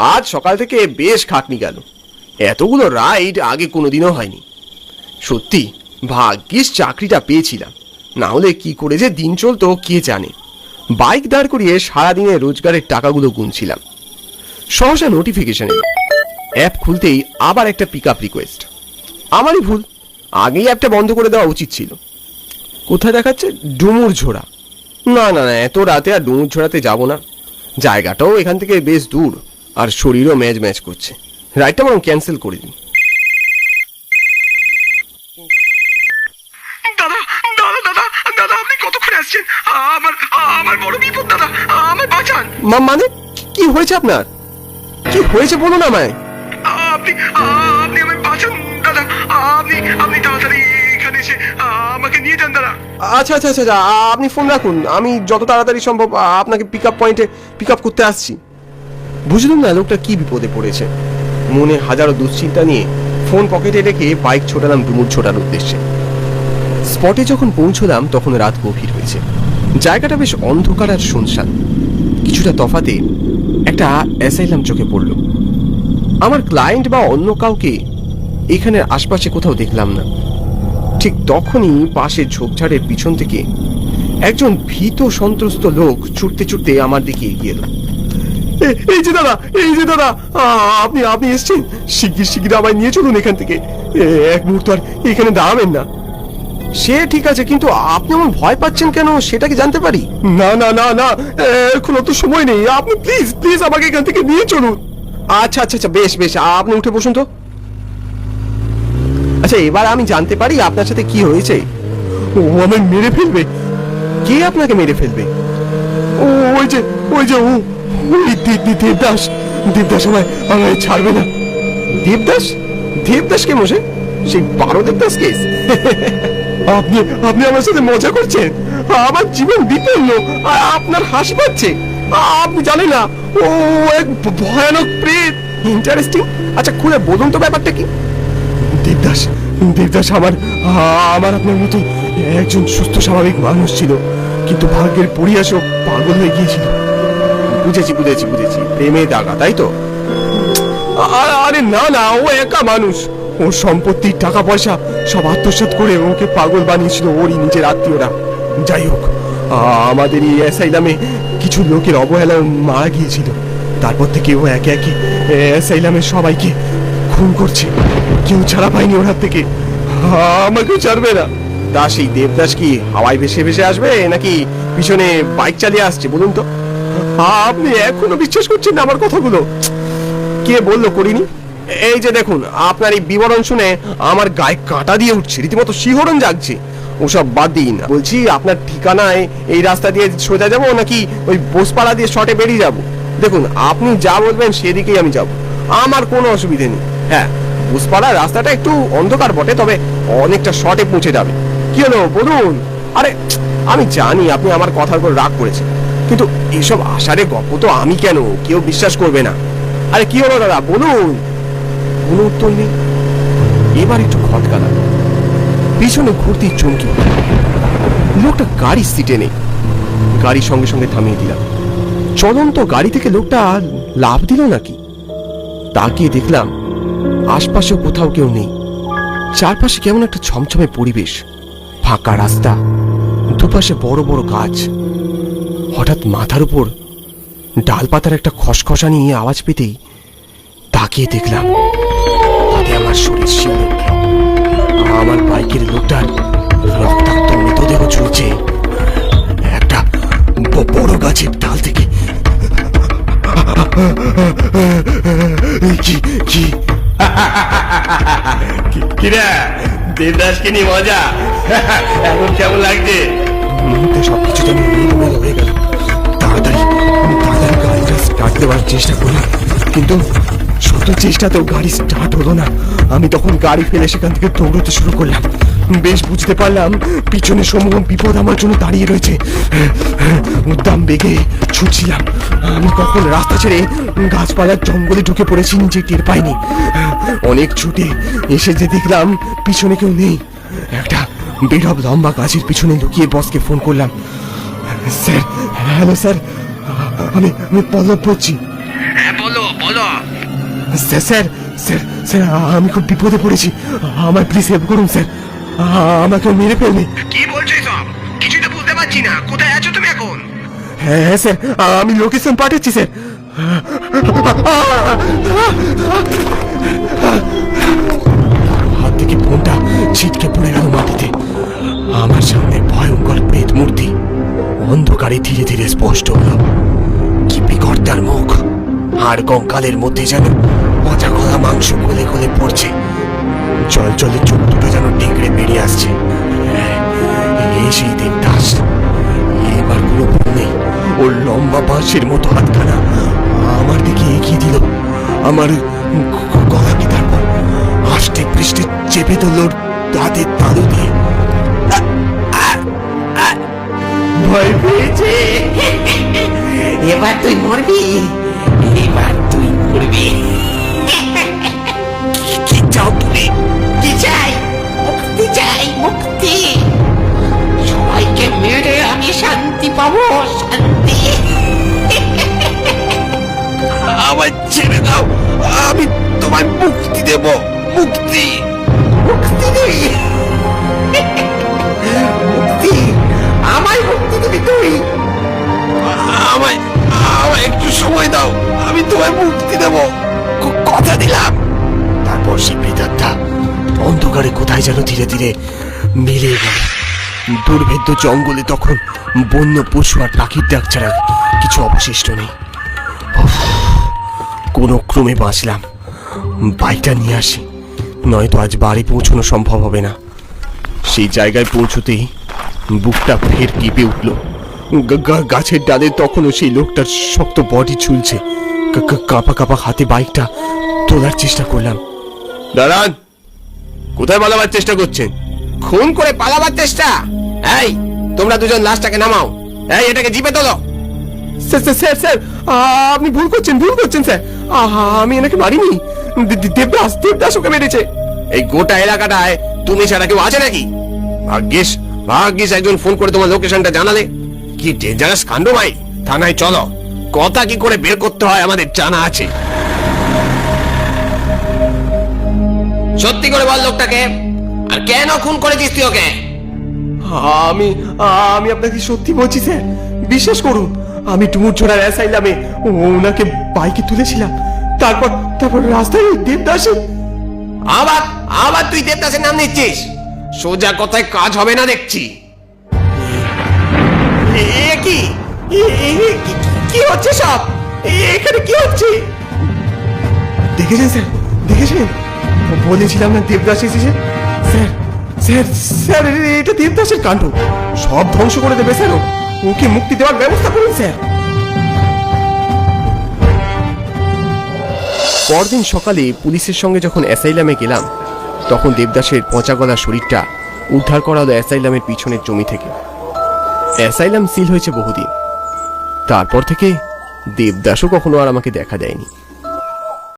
আজ সকাল থেকে বেশ খাটনি গেল। এতগুলো রাইড আগে কোনোদিনও হয়নি। সত্যি, ভাগ্যিস চাকরিটা পেয়েছিলাম। না হলে কি করে যে দিন চলতো, কে জানে। বাইক দাঁড় করিয়ে সারাদিনে রোজগারের টাকাগুলো গুনছিলাম। সহসা নোটিফিকেশন অ্যাপ খুলতেই আবার একটা পিক আপ রিকোয়েস্ট আমারই ভুল। আগেই অ্যাপটা বন্ধ করে দেওয়া উচিত ছিল। কোথায় দেখাচ্ছে? ডুমুর ঝোড়া। না না না, এত রাতে আর ডুমুর ঝোড়াতে যাব না। জায়গাটাও এখান থেকে বেশ দূর। আর শরীরও ম্যাচ ম্যাচ করছে। রাইডটা বরং ক্যান্সেল করে দিন। দাদা দাদা দাদা দাদা আপনি কতক্ষণে আসছেন? আমার আমার বড় বিপদ দাদা আমায় বাঁচান। মা- মানে কি হয়েছে আপনার? কি হয়েছে বলুন আমায়। আপনি আপনি আমায় বাঁচান দাদা। আপনি আপনি তাড়াতাড়ি এখানে এসে আমাকে নিয়ে যান দাদা। আচ্ছা আচ্ছা আচ্ছা আচ্ছা, আপনি ফোন রাখুন। আমি যত তাড়াতাড়ি সম্ভব আপনাকে পিক আপ পয়েন্টে পিক আপ করতে আসছি। বুঝলাম না লোকটা কি বিপদে পড়েছে। মনে হাজারো দুশ্চিন্তা নিয়ে ফোন পকেটে রেখে বাইক ছোটালাম ডুমুর ছোটার উদ্দেশ্যে। স্পটে যখন পৌঁছলাম, তখন রাত গভীর হয়েছে। জায়গাটা বেশ অন্ধকার আর শুনশান। কিছুটা তফাতে একটা অ্যাসাইলাম চোখে পড়ল। আমার ক্লায়েন্ট বা অন্য কাউকে এখানের আশপাশে কোথাও দেখলাম না। ঠিক তখনই পাশে ঝোপঝাড়ের পিছন থেকে একজন ভীত সন্ত্রস্ত লোক ছুটতে ছুটতে আমার দিকে এগিয়ে এলো। এ- এই যে দাদা, এই যে দাদা আপনি আপনি এসছেন। শিগগির শিগগির আমায় নিয়ে চলুন এখান থেকে। এক মুহূর্ত আর এখানে দাঁড়াবেন না। সে ঠিক আছে, কিন্তু আপনি এমন ভয় পাচ্ছেন কেন, সেটা কি জানতে পারি? না না না না এখন তো সময় নেই। আপনি প্লিজ প্লিজ আমাকে এখান থেকে নিয়ে চলুন। আচ্ছা আচ্ছা আচ্ছা বেশ বেশ, আপনি উঠে বসুন তো। আচ্ছা এবার আমি জানতে পারি আপনার সাথে কি হয়েছে। ও আমায় মেরে ফেলবে। কে আপনাকে মেরে ফেলবে? ও, ওই যে ওই যে ও। দেবদাস দেবদাস আমায় আমায় ছাড়বে না। দেবদাস? দেবদাস কে সেই বারো দেবদাস কেস আপনি আপনি আমার সাথে মজা করছেন। আমার জীবন বিপন্ন আপনার হাসি পাচ্ছে। আপনি জানেন না, ও এক ভয়ানক প্রেত। ইন্টারেস্টিং আচ্ছা খুলে বলুন তো ব্যাপারটা কি? দেবদাস দেবদাস আমার আমার আপনার মতো একজন সুস্থ স্বাভাবিক মানুষ ছিল। কিন্তু ভাগ্যের পরিহাসও পাগল হয়ে গিয়েছিল। বুঝেছি বুঝেছি বুঝেছি। প্রেমে দাগা, তাই তো? আরে না না, ও একা মানুষ। ওর সম্পত্তি টাকা পয়সা সব আত্মসাৎ করে ওকে পাগল বানিয়েছিল ওরই নিজের আত্মীয়রা। যাই হোক আমাদের এই অ্যাসাইলামে কিছু লোকের অবহেলায় মারা গিয়েছিল। তারপর থেকে ও একে একে অ্যাসাইলামের সবাইকে খুন করছে। কেউ ছাড়া পায়নি ওর হাত থেকে। আমাকেও ছাড়বে না। তা সেই দেবদাস কি হাওয়ায় ভেসে ভেসে আসবে নাকি পিছনে বাইক চালিয়ে আসছে, বলুন তো? আপনি এখনও বিশ্বাস করছেন না আমার কথাগুলো? কে বলল করিনি? এই যে দেখুন, আপনার এই বিবরণ শুনে আমার গায়ে কাঁটা দিয়ে উঠছে, রীতিমতো শিহরণ জাগছে। ওসব বাদ দিন বলছি, আপনার ঠিকানায় এই রাস্তা দিয়ে সোজা যাব নাকি ওই বোসপাড়া দিয়ে শর্টে বেরিয়ে যাব? দেখুন, আপনি যা বলবেন সেদিকেই আমি যাব। আমার কোনো অসুবিধে নেই। হ্যাঁ বোসপাড়া রাস্তাটা একটু অন্ধকার বটে, তবে অনেকটা শর্টে পৌঁছে যাবে। কি হলো? বলুন। আরে, আমি জানি আপনি আমার কথার উপর রাগ করেছেন। কিন্তু এসব আষাঢ়ে গল্প তো আমি কেন? কেউ বিশ্বাস করবে না। আরে কি হলো দাদা, বলুন। কোনো উত্তর নেই। এবার একটু খটকা লাগল। পিছনে ঘুরতে চমকি। লোকটা গাড়ির সিটে নেই। গাড়ি সঙ্গে সঙ্গে থামিয়ে দিলাম। চলন্ত গাড়ি থেকে লোকটা লাভ দিল নাকি? তাকিয়ে দেখলাম আশপাশে কোথাও কেউ নেই। চারপাশে কেমন একটা ছমছমে পরিবেশ। ফাঁকা রাস্তা। দুপাশে বড় বড় গাছ। হঠাৎ মাথার উপর ডালপাতার একটা খসখসা নিয়ে আওয়াজ পেতেই তাকিয়ে দেখলাম তাতে আমার শরীর শিউরে উঠল আমার বাইকের লোকটার রক্তাক্ত মৃতদেহ ঝুলছে একটা বড় গাছের ডাল থেকে। কি কি? কিরা দেবদাসকে নিয়ে মজা? এখন কেমন লাগছে? মুহূর্তে সবকিছু যেন এলোমেলো হয়ে গেল। তাড়াতাড়ি তাড়াতাড়ি গাড়িটা স্টার্ট দেওয়ার চেষ্টা কিন্তু শত চেষ্টাতেও গাড়ি স্টার্ট হলো না। আমি তখন গাড়ি ফেলে সেখান থেকে দৌড়তে শুরু করলাম। বেশ বুঝতে পারলাম, পিছনে সমূহ বিপদ আমার জন্য দাঁড়িয়ে রয়েছে। উদ্দাম বেগে ছুটছিলাম। আমি কখন রাস্তা ছেড়ে গাছপালার জঙ্গলে ঢুকে পড়েছি নিজে টের পাইনি। অনেক ছুটে এসে যে দেখলাম, পিছনে কেউ নেই। বেরব লম্বা গাছের পিছনে লুকিয়ে বসকে ফোন করলাম। স্যার হ্যালো স্যার আমি আমি পল্লব বলছি। হ্যাঁ বলো বলো। স্যার স্যার স্যার স্যার আমি খুব বিপদে পড়েছি। আমার প্লিজ হেল্প করুন স্যার। আমাকে মেরে ফেলবে। কি বলছো সব কিছুই তো বুঝতে পারছি না। কোথায় আছো তুমি এখন? হ্যাঁ হ্যাঁ স্যার আমি লোকেশন পাঠাচ্ছি স্যার। হাত থেকে ফোনটা ছিটকে পড়ে গেল মাটিতে। আমার সামনে ভয়ঙ্কর প্রেত মূর্তি অন্ধকারে ধীরে ধীরে স্পষ্ট হলো। কি বিকর্তার মুখ। আর কঙ্কালের মধ্যে যেন পচা গলা মাংস গলে গলে পড়ছে। জল জলে চোখ দুটো যেন টেকড়ে বেরিয়ে আসছে। সেই দেবদাস। এবার কোনো ভুল নেই। ওর লম্বা বাঁশের মতো হাতখানা আমার দিকে এগিয়ে দিল। আমার গলাকে তারপর আষ্টে পৃষ্ঠে চেপে ধরল হাতের তালু দিয়ে। ভয় পেয়েছে। এবার তুই মরবি। এবার তুই মরবি। কি চাও তুমি? কি চাই? মুক্তি চাই মুক্তি। সবাইকে মেরে আমি শান্তি পাবো শান্তি। আমায় ছেড়ে দাও। আমি তোমায় মুক্তি দেব। মুক্তি। মুক্তি দিবি কোথায় যেন ধীরে ধীরে মিলে গেল। দুর্ভেদ্য জঙ্গলে তখন বন্য পশু আর পাখির ডাক ছাড়া কিছু অবশিষ্ট নেই। কোনো ক্রমে বাঁচলাম। বাইকটা নিয়ে আসি। নয়তো আজ বাড়ি পৌঁছানো সম্ভব হবে না। সেই জায়গায় পৌঁছতেই বুকটা ফের কেঁপে উঠল। গাছের ডালে তখনও সেই লোকটার শক্ত বডি ঝুলছে। কাঁপা কাঁপা হাতে বাইকটা তোলার চেষ্টা করলাম। দাঁড়ান! কোথায় পালাবার চেষ্টা করছেন? খুন করে পালাবার চেষ্টা? এই তোমরা দুজন লাশটাকে নামাও। এই এটাকে জিপে তোলো। স্যার স্যার স্যার স্যার আপনি ভুল করছেন ভুল করছেন স্যার। আমি এনাকে মারিনি। দেবদাস দেবদাস ওকে মেরেছে। এই গোটা এলাকাটায় তুমি ছাড়া কেউ আছে নাকি? ভাগ্যিস ভাগ্যিস একজন ফোন করে তোমার লোকেশনটা জানালে। কি ডেঞ্জারাস কাণ্ড ভাই। থানায় চলো। কথা কি করে বের করতে হয় আমাদের জানা আছে। সত্যি করে বল লোকটাকে। আর কেন খুন করেছিস তুই ওকে? আমি আমি আপনাকে সত্যি বলছি স্যার। বিশ্বাস করুন আমি ডুমুর ঝোড়ার অ্যাসাইলামে ওনাকে বাইকে তুলেছিলাম। তারপর তারপর রাস্তায় ওই দেবদাসের আবার আবার তুই দেবদাসের নাম নিচ্ছিস? সোজা কথায় কাজ হবে না দেখছি। এ কি? কি- হচ্ছে সব? এখানে কি হচ্ছে? দেখেছেন স্যার? দেখেছেন? বলেছিলাম না দেবদাস এসেছে? স্যার স্যার স্যার এটা দেবদাসের কাণ্ড। সব ধ্বংস করে দেবে, স্যার ওকে মুক্তি দেওয়ার ব্যবস্থা করুন, স্যার। পরদিন সকালে পুলিশের সঙ্গে যখন অ্যাসাইলামে গেলাম, তখন দেবদাসের পচা গলা শরীরটা উদ্ধার করা হলো অ্যাসাইলামের পিছনের জমি থেকে। অ্যাসাইলাম সিল হয়েছে বহুদিন। তারপর থেকে দেবদাসও কখনো আর আমাকে দেখা দেয়নি।